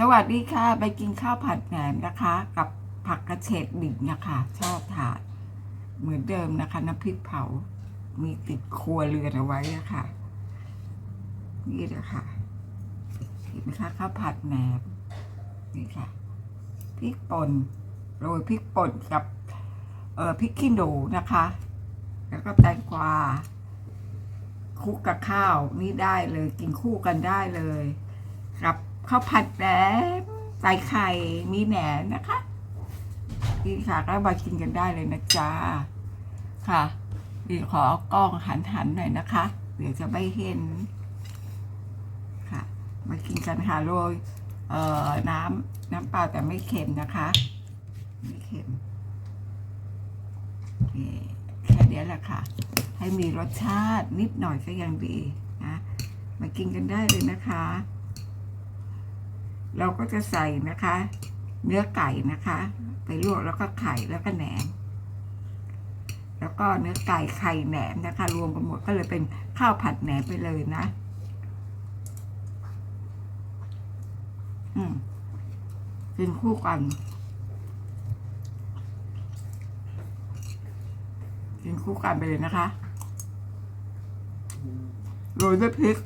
สวัสดีค่ะ ไปกินข้าวผัดแหนมนะคะ กับผักกระเฉดดิ่งนะคะ ชอบทานเหมือนเดิมนะคะน้ำพริกเผา มีติดครัวเรือนเอาไว้อะคะนี่นะคะเห็นไหมคะข้าวผัดแหนมนี่ค่ะพริกป่นโรยพริกป่นกับเอ่อพริกขี้หนูนะคะ แล้วก็แตงกวาคลุกกับข้าวนี่ได้เลยกินคู่กันได้เลยกับ ข้าวผัดแหนมใส่ไข่มีแหนมนะคะนี่ค่ะก็มากินกันได้เลยนะจ๊ะค่ะดีขอเอากล้องหันหันๆหน่อยนะคะ เดี๋ยวจะไม่เห็น ค่ะ มากินกันค่ะโรยเอ่อน้ำน้ำเปล่าแต่ไม่เค็มนะคะ ไม่เค็มแค่เนี้ยแหละค่ะ ให้มีรสชาตินิดหน่อยก็ยังดีนะมากินกันได้เลยนะคะ เราก็จะใส่นะคะ เนื้อไก่นะคะ ไปลวกแล้วก็ไข่แล้วก็แหนม แล้วก็เนื้อไก่ไข่แหนมนะคะ รวมกันหมดก็เลยเป็นข้าวผัดแหนมไปเลยนะ อืมกินคู่กันกินคู่กันไปเลยนะคะโรยด้วยพริก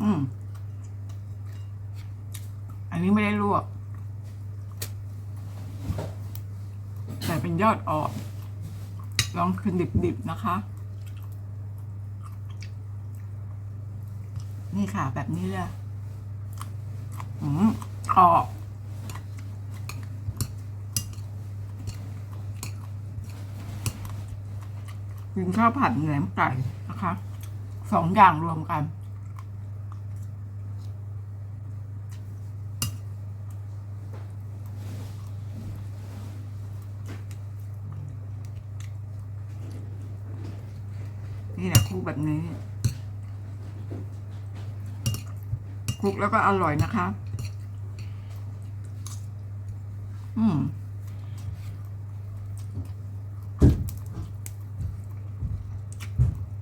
อืม อันนี้ไม่ได้ลวก แต่เป็นยอดอ่อนลองกินดิบๆนะคะ นี่ค่ะแบบนี้เลยอืมกรอบกินข้าวผัดแหนมไก่นะคะสองอย่างรวมกัน นี่ แบบนี้คลุกแล้วก็อร่อยนะคะ อืม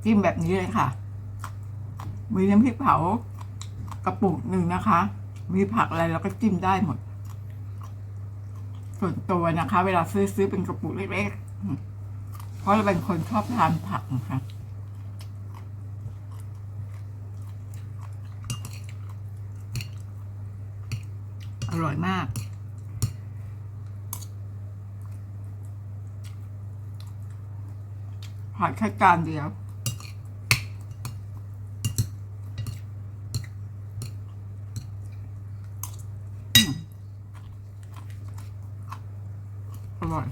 จิ้มแบบนี้เลยค่ะ มีน้ำพริกเผากระปุกหนึ่งนะคะ มีผักอะไรเราก็จิ้มได้หมด ส่วนตัวนะคะ เวลาซื้อซื้อเป็นกระปุกเล็กๆ เพราะเราเป็นคนชอบทานผักนะคะ อร่อยมาก ผัดแค่จานเดียวอืมอร่อย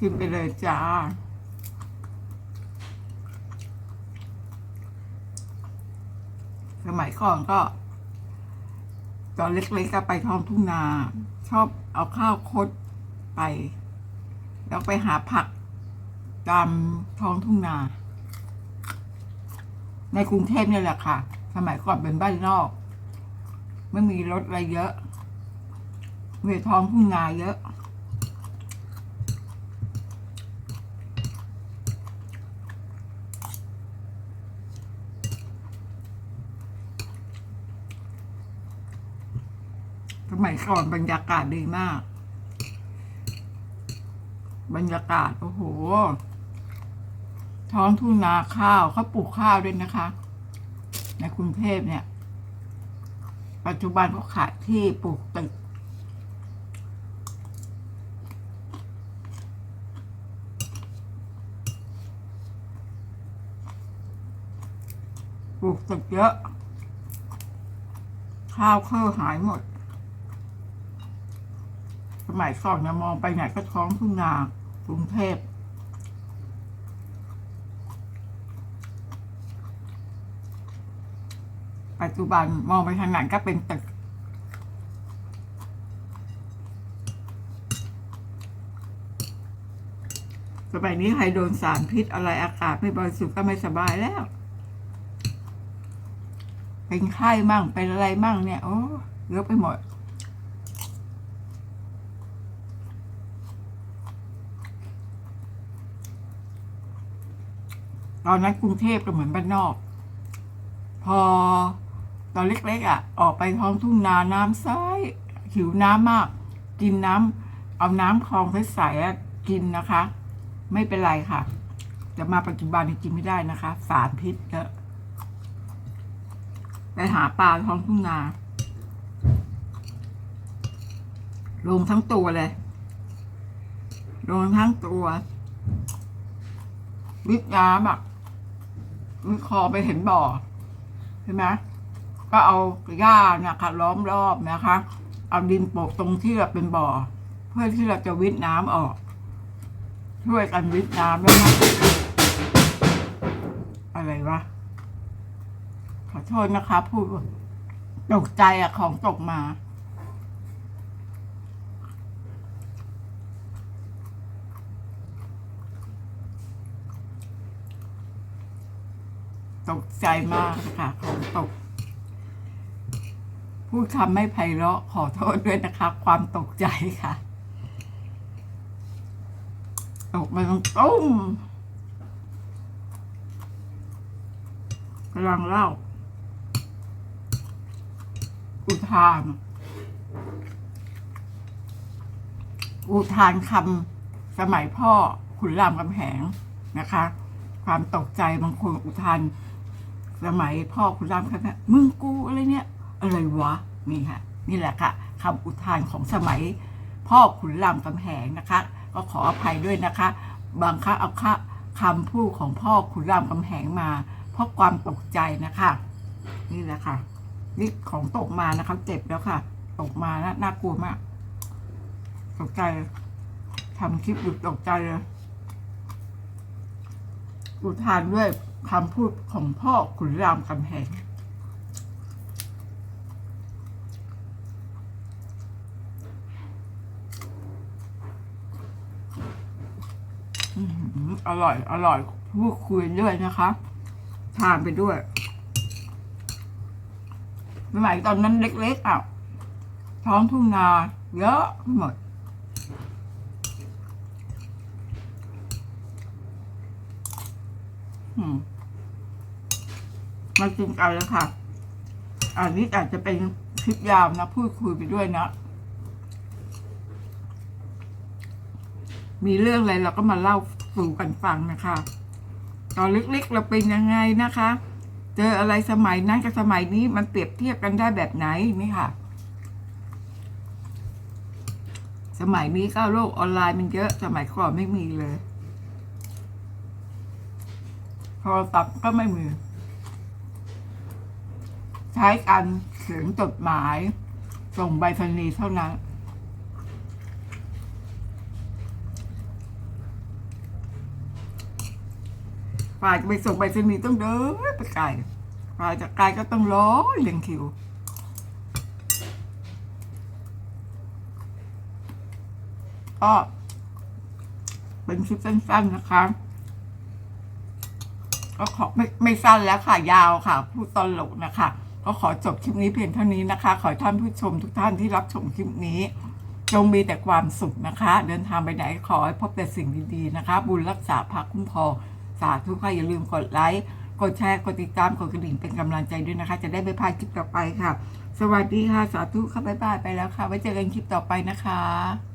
กินไปเลยจ้าสมัยก่อนก็ ตอนเล็กๆก็ไปท้องทุ่งนา ชอบเอาข้าวคดไป แล้วไปหาผักตามท้องทุ่งนา ในกรุงเทพเนี่ยแหละค่ะ สมัยก่อนเป็นบ้านนอก ไม่มีรถอะไรเยอะ เวท้องทุ่งนาเยอะ มัยก่อนบรรยากาศดีมาก บรรยากาศโอ้โห ท้องทุ่งนาข้าวเขาปลูกข้าวด้วยนะคะ ในกรุงเทพเนี่ย ปัจจุบันเขาขายที่ปลูกตึกปลูกตึกเยอะ ข้าวเครือหายหมด สมัยก่อนเนี่ยมองไปไหนก็ท้องทุ่งนากรุงเทพปัจจุบันมองไปทางไหนก็เป็นตึก สมัยนี้ใครโดนสารพิษอะไรอากาศไม่บริสุทธิ์ก็ไม่สบายแล้ว เป็นไข้มั่งเป็นอะไรมั่งเนี่ย โอ้เยอะไปหมด ตอนนั้นกรุงเทพก็เหมือนบ้านนอก พอตอนเล็กๆอะ ออกไปท้องทุ่งนาน้ำใสหิวน้ำมาก กินน้ำเอาน้ำคลองใสๆอะกินนะคะ ไม่เป็นไรค่ะ แต่มาปัจจุบันนี่กินไม่ได้นะคะ สารพิษเยอะไปหาปลาท้องทุ่งนาลงทั้งตัวเลยลงทั้งตัววิทน้ำอะ คอไปเห็นบ่อใช่ไหมก็เอาหญ้านะคะล้อมรอบนะคะ เอาดินโปะตรงที่เราเป็นบ่อ เพื่อที่เราจะวิทน้ำออก ช่วยกันวิทน้ำแล้วนะอะไรวะขอโทษนะคะ พูดตกใจอะของตกมา ตกใจมากค่ะของตก พูดคำไม่ไพเราะขอโทษด้วยนะคะ ความตกใจค่ะ ตกมาตรงตุ้มกำลังเล่า อุทานอุทานคำสมัยพ่อขุนรามคำแหงนะคะ ความตกใจบางคนอุทาน สมัยพ่อขุนรามคำแหงมึงกูอะไรเนี่ยอะไรวะนี่ค่ะ นี่แหละค่ะคำอุทานของสมัย พ่อขุนรามคำแหงนะคะ ก็ขออภัยด้วยนะคะ บางครั้งเอาค่ะคำพูดของพ่อขุนรามคำแหงมา เพราะความตกใจนะคะ นี่แหละค่ะนี่ของตกมานะคะเจ็บแล้วค่ะ ตกมานะน่ากลัวมาก ตกใจทำคลิปหยุดตกใจเลยอุทานด้วย คำพูดของพ่อขุนรามคำแหงอร่อย อร่อยพูดคุยด้วยนะคะ ทานไปด้วยสมัยตอนนั้นเล็กๆอะท้องทุ่งนาเยอะหมด มากินกันแล้วค่ะ อันนี้อาจจะเป็นคลิปยาวนะ พูดคุยไปด้วยนะ มีเรื่องอะไรเราก็มาเล่าสู่กันฟังนะคะ ตอนเล็กๆเราเป็นยังไงนะคะ เจออะไรสมัยนั้นกับสมัยนี้มันเปรียบเทียบกันได้แบบไหนนี่ค่ะ สมัยนี้ก็โลกออนไลน์มันเยอะ สมัยก่อนไม่มีเลยโท รศัพท์ก็ไม่มี ใช้การเขียนจดหมาย ส่งใบสนีเท่านั้น ฝ่ายจะไปส่งใบสนีต้องเดินไปไกลฝ่ายจากไกลก็ต้องรอเรียงคิวก็เป็นคลิปสั้นๆนะคะ ก็ขอไม่ไม่สั้นแล้วค่ะยาวค่ะพูดตลกนะคะ ก็ขอจบคลิปนี้เพียงเท่านี้นะคะ ขอท่านผู้ชมทุกท่านที่รับชมคลิปนี้ จงมีแต่ความสุขนะคะ เดินทางไปไหนขอให้พบแต่สิ่งดีๆนะคะ บุญรักษาพักคุ้มครองสาธุค่ะอย่าลืมกดไลค์กดแชร์ กดติดตาม กดกระดิ่งเป็นกำลังใจด้วยนะคะ จะได้ไม่พลาดคลิปต่อไปค่ะ สวัสดีค่ะ สาธุค่ะบ๊ายบายไปแล้วค่ะ ไว้เจอกันคลิปต่อไปนะคะ